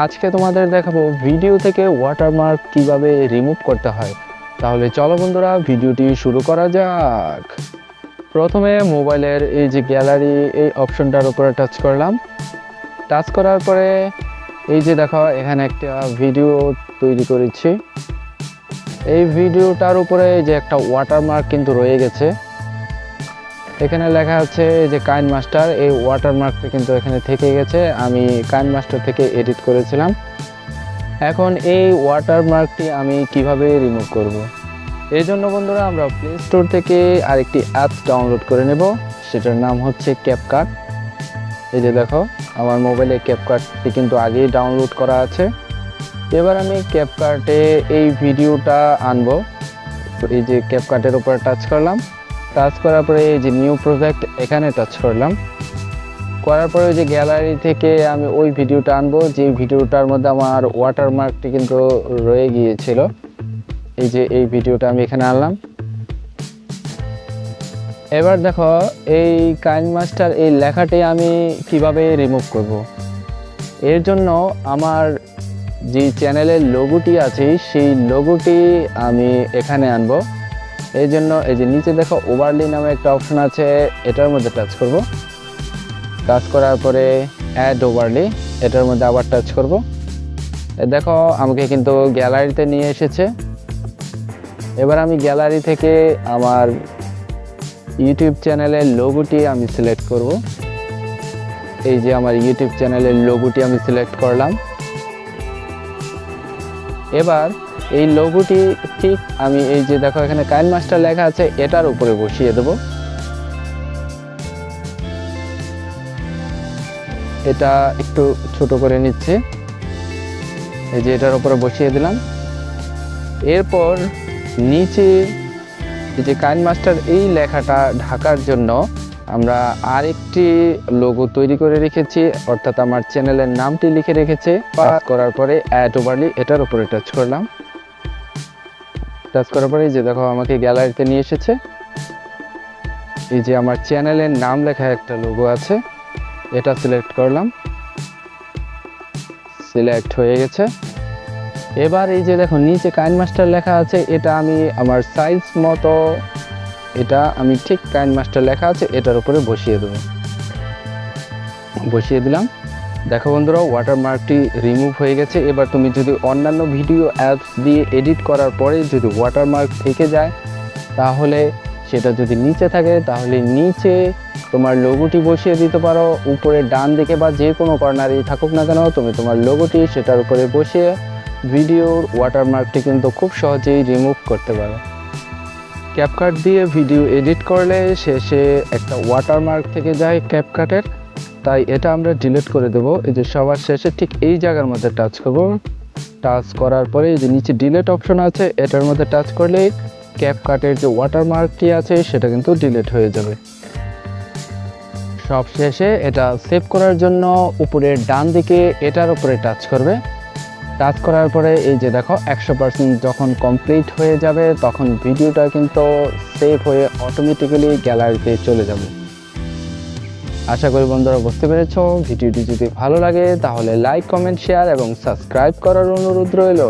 আজকে তোমাদের দেখাবো ভিডিও থেকে ওয়াটারমার্ক কীভাবে রিমুভ করতে হয়। তাহলে চলো বন্ধুরা ভিডিওটি শুরু করা যাক। প্রথমে মোবাইলের এই যে গ্যালারি এই অপশনটার উপরে টাচ করলাম। টাচ করার পরে এই যে দেখো, এখানে একটা ভিডিও তৈরি করেছি। এই ভিডিওটার উপরে যে একটা ওয়াটারমার্ক কিন্তু রয়ে গেছে। এখানে লেখা আছে যে কাইন মাস্টার, এই ওয়াটারমার্কটা কিন্তু এখানে থেকে গেছে। আমি কাইন মাস্টার থেকে এডিট করেছিলাম। এখন এই ওয়াটারমার্কটি আমি কীভাবে রিমুভ করব। এই জন্য বন্ধুরা, আমরা প্লে স্টোর থেকে আরেকটি অ্যাপস ডাউনলোড করে নেব। সেটার নাম হচ্ছে ক্যাপকাট এই যে দেখো, আমার মোবাইলে ক্যাপকাটটি কিন্তু আগেই ডাউনলোড করা আছে। এবার আমি ক্যাপকার্টে এই ভিডিওটা আনব। তো এই যে ক্যাপকার্টের উপর টাচ করলাম। টাচ করার পরে এই যে নিউ প্রজেক্ট এখানে টাচ করলাম। করার পরে ওই যে গ্যালারি থেকে আমি ওই ভিডিওটা আনব, যে ভিডিওটার মধ্যে আমার ওয়াটারমার্কটি কিন্তু রয়ে গিয়েছিল। এই যে এই ভিডিওটা আমি এখানে আনলাম। এবার দেখো, এই কাইন মাস্টার এই লেখাটি আমি কীভাবে রিমুভ করব। এর জন্য আমার যে চ্যানেলের লোগোটি আছে, সেই লোগোটি আমি এখানে আনব। এই জন্য এই যে নিচে দেখো ওভারলি নামে একটা অপশন আছে, এটার মধ্যে টাচ করব। টাচ করার পরে অ্যাড ওভারলি এটার মধ্যে আবার টাচ করব। দেখো, আমাকে কিন্তু গ্যালারিতে নিয়ে এসেছে। এবার আমি গ্যালারি থেকে আমার ইউটিউব চ্যানেলের লোগোটি আমি সিলেক্ট করব। এই যে আমার ইউটিউব চ্যানেলের লোগোটি আমি সিলেক্ট করলাম। এবার এই লোগোটি ঠিক আমি এই যে দেখো এখানে কাইন মাস্টার লেখা আছে, এটার উপরে বসিয়ে দেব। এটা একটু ছোট করে নিচ্ছে। এই যে এটার উপরে বসিয়ে দিলাম। এরপর নিচে যে কাইন মাস্টার এই লেখাটা ঢাকার জন্য আমরা আরেকটি লোগো তৈরি করে রেখেছি অর্থাৎ আমার চ্যানেলের নামটি লিখে রেখেছে। পাস করার পরে অ্যাড ওভারলি এটার উপরে টাচ করলাম। টাচ করার পরে যে দেখো আমাকে গ্যালারিতে নিয়ে এসেছে। এই যে আমার চ্যানেলের নাম লেখা একটা লোগো আছে এটা সিলেক্ট করলাম। সিলেক্ট হয়ে গেছে। এবার এই যে দেখো নিচে কাইন মাস্টার লেখা আছে এটা আমি আমার সাইজ মতো এটা আমি ঠিক কাইন মাস্টার লেখা আছে, এটার উপরে বসিয়ে দেবো। বসিয়ে দিলাম। দেখো বন্ধুরা ওয়াটারমার্কটি রিমুভ হয়ে গেছে। এবার তুমি যদি অন্যান্য ভিডিও অ্যাপস দিয়ে এডিট করার পরে যদি ওয়াটারমার্ক থেকে যায়, তাহলে সেটা যদি নিচে থাকে, তাহলে নিচে তোমার লোগোটি বসিয়ে দিতে পারো। উপরে ডান দিকে বা যে কোনো কর্নারেই থাকুক না কেন, তুমি তোমার লোগোটি সেটার উপরে বসিয়ে ভিডিওর ওয়াটারমার্কটি কিন্তু খুব সহজেই রিমুভ করতে পারো। ক্যাপকাট দিয়ে ভিডিও এডিট করলে শেষে একটা ওয়াটারমার্ক থেকে যায় ক্যাপকাটের তাই এটা আমরা ডিলিট করে দেব। এই যে সবার শেষে ঠিক এই জায়গার মধ্যে টাচ করব। টাচ করার পরে এই যে নিচে ডিলিট অপশন আছে, এটার মধ্যে টাচ করলে ক্যাপকাটের যে ওয়াটারমার্কটি আছে, সেটা কিন্তু ডিলিট হয়ে যাবে। সব শেষে এটা সেভ করার জন্য উপরের ডান দিকে এটার উপরে টাচ করবে। টাচ করার পরে এই যে দেখো, একশো পার্সেন্ট যখন কমপ্লিট হয়ে যাবে, তখন ভিডিওটা কিন্তু সেভ হয়ে অটোমেটিক্যালি গ্যালারিতে চলে যাবে। আশা করি বন্ধুরা বুঝতে পেরেছ, ভিডিওটি যদি ভালো লাগে তাহলে লাইক কমেন্ট শেয়ার এবং সাবস্ক্রাইব করার অনুরোধ রইল।